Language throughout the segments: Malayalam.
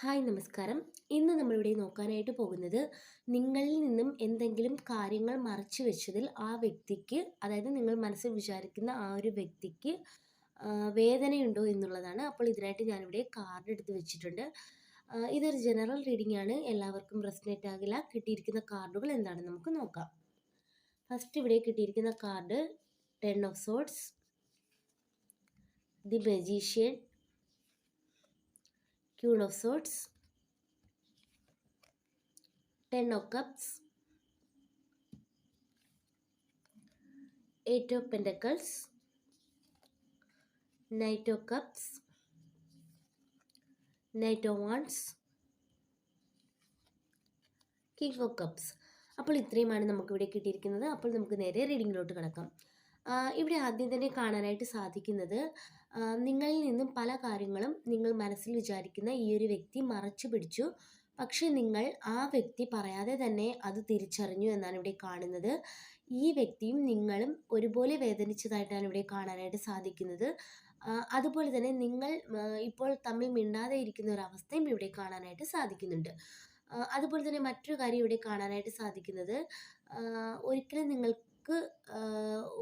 ഹായ് നമസ്കാരം. ഇന്ന് നമ്മളിവിടെ നോക്കാനായിട്ട് പോകുന്നത് നിങ്ങളിൽ നിന്നും എന്തെങ്കിലും കാര്യങ്ങൾ മറച്ചു വെച്ചതിൽ ആ വ്യക്തിക്ക് അതായത് നിങ്ങൾ മനസ്സിൽ വിചാരിക്കുന്ന ആ ഒരു വ്യക്തിക്ക് വേദനയുണ്ടോ എന്നുള്ളതാണ്. അപ്പോൾ ഇതിനായിട്ട് ഞാനിവിടെ കാർഡ് എടുത്ത് വെച്ചിട്ടുണ്ട്. ഇതൊരു ജനറൽ റീഡിംഗ് ആണ്. എല്ലാവർക്കും റെസ്നേറ്റ് ആകില്ല. കിട്ടിയിരിക്കുന്ന കാർഡുകൾ എന്താണെന്ന് നമുക്ക് നോക്കാം. ഫസ്റ്റ് ഇവിടെ കിട്ടിയിരിക്കുന്ന card ten of swords the magician Queen of Swords, Ten of Cups, Eight of Pentacles, Knight of Cups, Knight of Wands, King of Cups. അപ്പോൾ ഇത്രയുമാണ് നമുക്കിവിടെ കിട്ടിയിരിക്കുന്നത് അപ്പോൾ നമുക്ക് നേരെ റീഡിങ്ങിലോട്ട് കിടക്കാം ഇവിടെ ആദ്യം തന്നെ കാണാനായിട്ട് സാധിക്കുന്നത് നിങ്ങളിൽ നിന്നും പല കാര്യങ്ങളും നിങ്ങൾ മനസ്സിൽ വിചാരിക്കുന്ന ഈ ഒരു വ്യക്തി മറച്ചു പിടിച്ചു. പക്ഷെ നിങ്ങൾ ആ വ്യക്തി പറയാതെ തന്നെ അത് തിരിച്ചറിഞ്ഞു എന്നാണ് ഇവിടെ കാണുന്നത്. ഈ വ്യക്തിയും നിങ്ങളും ഒരുപോലെ വേദനിച്ചതായിട്ടാണ് ഇവിടെ കാണാനായിട്ട് സാധിക്കുന്നത്. അതുപോലെ തന്നെ നിങ്ങൾ ഇപ്പോൾ തമ്മിൽ മിണ്ടാതെ ഇരിക്കുന്ന ഒരു അവസ്ഥയും ഇവിടെ കാണാനായിട്ട് സാധിക്കുന്നുണ്ട്. അതുപോലെ തന്നെ മറ്റൊരു കാര്യം ഇവിടെ കാണാനായിട്ട് സാധിക്കുന്നത് ഒരിക്കലും നിങ്ങൾ നമുക്ക്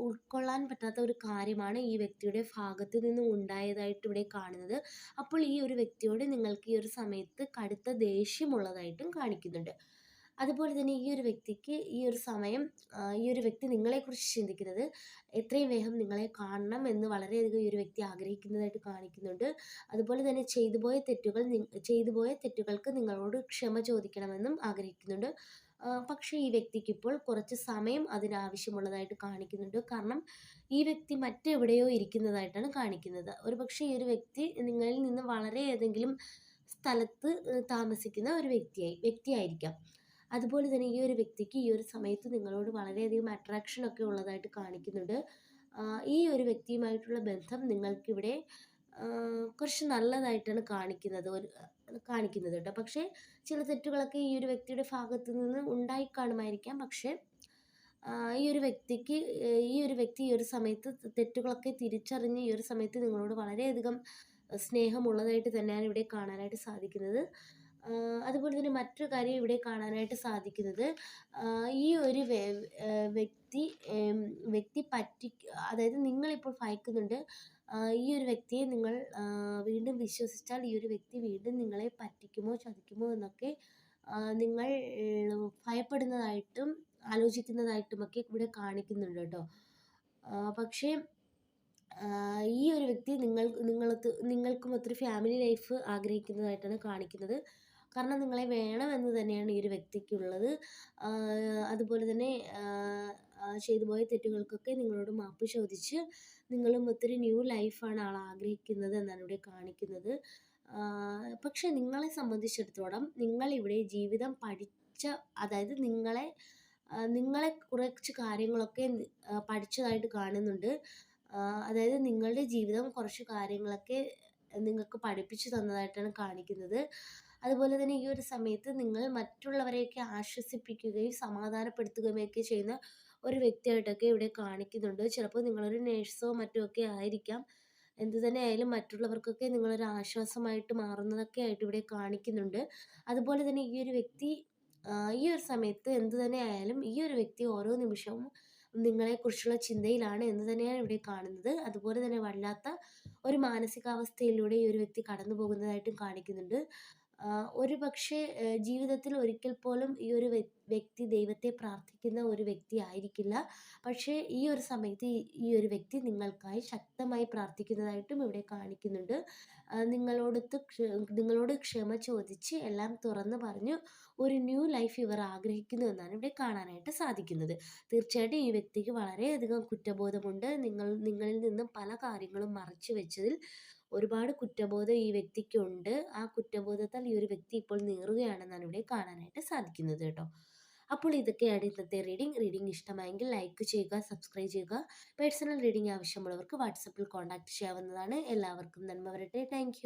ഉൾക്കൊള്ളാൻ പറ്റാത്ത ഒരു കാര്യമാണ് ഈ വ്യക്തിയുടെ ഭാഗത്ത് നിന്നും ഉണ്ടായതായിട്ട് ഇവിടെ കാണുന്നത്. അപ്പോൾ ഈ ഒരു വ്യക്തിയോട് നിങ്ങൾക്ക് ഈ ഒരു സമയത്ത് കടുത്ത ദേഷ്യമുള്ളതായിട്ടും കാണിക്കുന്നുണ്ട്. അതുപോലെ തന്നെ ഈ ഒരു വ്യക്തിക്ക് ഈ ഒരു സമയം ഈ ഒരു വ്യക്തി നിങ്ങളെക്കുറിച്ച് ചിന്തിക്കുന്നത് എത്രയും വേഗം നിങ്ങളെ കാണണം എന്ന് വളരെയധികം ഈ ഒരു വ്യക്തി ആഗ്രഹിക്കുന്നതായിട്ട് കാണിക്കുന്നുണ്ട്. അതുപോലെ തന്നെ ചെയ്തു പോയ തെറ്റുകൾ ചെയ്തു പോയ തെറ്റുകൾക്ക് നിങ്ങളോട് ക്ഷമ ചോദിക്കണമെന്നും ആഗ്രഹിക്കുന്നുണ്ട്. പക്ഷേ ഈ വ്യക്തിക്ക് ഇപ്പോൾ കുറച്ച് സമയം അതിനാവശ്യമുള്ളതായിട്ട് കാണിക്കുന്നുണ്ട്. കാരണം ഈ വ്യക്തി മറ്റെവിടെയോ ഇരിക്കുന്നതായിട്ടാണ് കാണിക്കുന്നത്. ഒരു പക്ഷേ ഈ ഒരു വ്യക്തി നിങ്ങളിൽ നിന്ന് വളരെ ഏതെങ്കിലും സ്ഥലത്ത് താമസിക്കുന്ന ഒരു വ്യക്തിയായി വ്യക്തിയായിരിക്കാം. അതുപോലെ തന്നെ ഈ ഒരു വ്യക്തിക്ക് ഈ ഒരു സമയത്ത് നിങ്ങളോട് വളരെയധികം അട്രാക്ഷൻ ഒക്കെ ഉള്ളതായിട്ട് കാണിക്കുന്നുണ്ട്. ഈ ഒരു വ്യക്തിയുമായിട്ടുള്ള ബന്ധം നിങ്ങൾക്കിവിടെ കുറച്ച് നല്ലതായിട്ടാണ് കാണിക്കുന്നത്. ഒരു കാണിക്കുന്നത് കേട്ടോ. പക്ഷേ ചില തെറ്റുകളൊക്കെ ഈ ഒരു വ്യക്തിയുടെ ഭാഗത്തു നിന്ന് ഉണ്ടായി കാണുമായിരിക്കാം പക്ഷേ ഈ ഒരു വ്യക്തിക്ക് ഈ ഒരു വ്യക്തി ഈ ഒരു സമയത്ത് തെറ്റുകളൊക്കെ തിരിച്ചറിഞ്ഞ് ഈ ഒരു സമയത്ത് നിങ്ങളോട് വളരെയധികം സ്നേഹമുള്ളതായിട്ട് തന്നെയാണ് ഇവിടെ കാണാനായിട്ട് സാധിക്കുന്നത്. അതുപോലെ തന്നെ മറ്റൊരു കാര്യം ഇവിടെ കാണാനായിട്ട് സാധിക്കുന്നത് ഈ ഒരു വ്യക്തി വ്യക്തി പറ്റി അതായത് നിങ്ങളിപ്പോൾ ഭയക്കുന്നുണ്ട് ഈ ഒരു വ്യക്തിയെ നിങ്ങൾ വീണ്ടും വിശ്വസിച്ചാൽ ഈ ഒരു വ്യക്തി വീണ്ടും നിങ്ങളെ പറ്റിക്കുമോ ചതിക്കുമോ എന്നൊക്കെ നിങ്ങൾ ഭയപ്പെടുന്നതായിട്ടും ആലോചിക്കുന്നതായിട്ടുമൊക്കെ ഇവിടെ കാണിക്കുന്നുണ്ട് കേട്ടോ. പക്ഷേ ഈ ഒരു വ്യക്തി നിങ്ങൾ നിങ്ങൾക്ക് നിങ്ങൾക്കും ഒത്തിരി ഫാമിലി ലൈഫ് ആഗ്രഹിക്കുന്നതായിട്ടാണ് കാണിക്കുന്നത്. കാരണം നിങ്ങളെ വേണമെന്ന് തന്നെയാണ് ഈ ഒരു വ്യക്തിക്കുള്ളത്. അതുപോലെ തന്നെ ചെയ്തു പോയ തെറ്റുകൾക്കൊക്കെ നിങ്ങളോട് മാപ്പ് ചോദിച്ച് നിങ്ങളും ഒത്തിരി ന്യൂ ലൈഫാണ് ആൾ ആഗ്രഹിക്കുന്നത് എന്നാണ് ഇവിടെ കാണിക്കുന്നത്. പക്ഷെ നിങ്ങളെ സംബന്ധിച്ചിടത്തോളം നിങ്ങളിവിടെ ജീവിതം പഠിച്ച അതായത് നിങ്ങളെ നിങ്ങളെ കുറച്ച് കാര്യങ്ങളൊക്കെ പഠിച്ചതായിട്ട് കാണുന്നുണ്ട്. അതായത് നിങ്ങളുടെ ജീവിതം കുറച്ച് കാര്യങ്ങളൊക്കെ നിങ്ങൾക്ക് പഠിപ്പിച്ചു തന്നതായിട്ടാണ് കാണിക്കുന്നത്. അതുപോലെ തന്നെ ഈ ഒരു സമയത്ത് നിങ്ങൾ മറ്റുള്ളവരെയൊക്കെ ആശ്വസിപ്പിക്കുകയും സമാധാനപ്പെടുത്തുകയൊക്കെ ചെയ്യുന്ന ഒരു വ്യക്തിയായിട്ടൊക്കെ ഇവിടെ കാണിക്കുന്നുണ്ട്. ചിലപ്പോൾ നിങ്ങളൊരു നേഴ്സോ മറ്റോ ഒക്കെ ആയിരിക്കാം. എന്തു തന്നെ ആയാലും മറ്റുള്ളവർക്കൊക്കെ നിങ്ങളൊരു ആശ്വാസമായിട്ട് മാറുന്നതൊക്കെ ആയിട്ട് ഇവിടെ കാണിക്കുന്നുണ്ട്. അതുപോലെ തന്നെ ഈ ഒരു വ്യക്തി ഈ ഒരു സമയത്ത് എന്തു തന്നെ ആയാലും ഈ ഒരു വ്യക്തി ഓരോ നിമിഷവും നിങ്ങളെക്കുറിച്ചുള്ള ചിന്തയിലാണ് എന്ന് തന്നെയാണ് ഇവിടെ കാണുന്നത്. അതുപോലെ തന്നെ വല്ലാത്ത ഒരു മാനസികാവസ്ഥയിലൂടെ ഈ ഒരു വ്യക്തി കടന്നു പോകുന്നതായിട്ടും കാണിക്കുന്നുണ്ട്. ഒരു പക്ഷേ ജീവിതത്തിൽ ഒരിക്കൽ പോലും ഈ ഒരു വ്യക്തി ദൈവത്തെ പ്രാർത്ഥിക്കുന്ന ഒരു വ്യക്തി ആയിരിക്കില്ല. പക്ഷേ ഈ ഒരു സമയത്ത് ഈ ഒരു വ്യക്തി നിങ്ങൾക്കായി ശക്തമായി പ്രാർത്ഥിക്കുന്നതായിട്ടും ഇവിടെ കാണിക്കുന്നുണ്ട്. നിങ്ങളോടത്ത് നിങ്ങളോട് ക്ഷമ ചോദിച്ച് എല്ലാം തുറന്ന് പറഞ്ഞു ഒരു ന്യൂ ലൈഫ് ഇവർ ആഗ്രഹിക്കുന്നു എന്നാണ് ഇവിടെ കാണാനായിട്ട് സാധിക്കുന്നത്. തീർച്ചയായിട്ടും ഈ വ്യക്തിക്ക് വളരെയധികം കുറ്റബോധമുണ്ട്. നിങ്ങൾ നിങ്ങളിൽ നിന്നും പല കാര്യങ്ങളും മറച്ചു വെച്ചതിൽ ഒരുപാട് കുറ്റബോധം ഈ വ്യക്തിക്കുണ്ട്. ആ കുറ്റബോധത്താൽ ഈ ഒരു വ്യക്തി ഇപ്പോൾ നീറുകയാണെന്നാണ് ഇവിടെ കാണാനായിട്ട് സാധിക്കുന്നത് കേട്ടോ. അപ്പോൾ ഇതൊക്കെയാണ് ഇന്നത്തെ റീഡിംഗ് റീഡിംഗ് ഇഷ്ടമായെങ്കിൽ ലൈക്ക് ചെയ്യുക സബ്സ്ക്രൈബ് ചെയ്യുക. പേഴ്സണൽ റീഡിംഗ് ആവശ്യമുള്ളവർക്ക് വാട്സപ്പിൽ കോൺടാക്ട് ചെയ്യാവുന്നതാണ്. എല്ലാവർക്കും നന്മ വരട്ടെ. താങ്ക്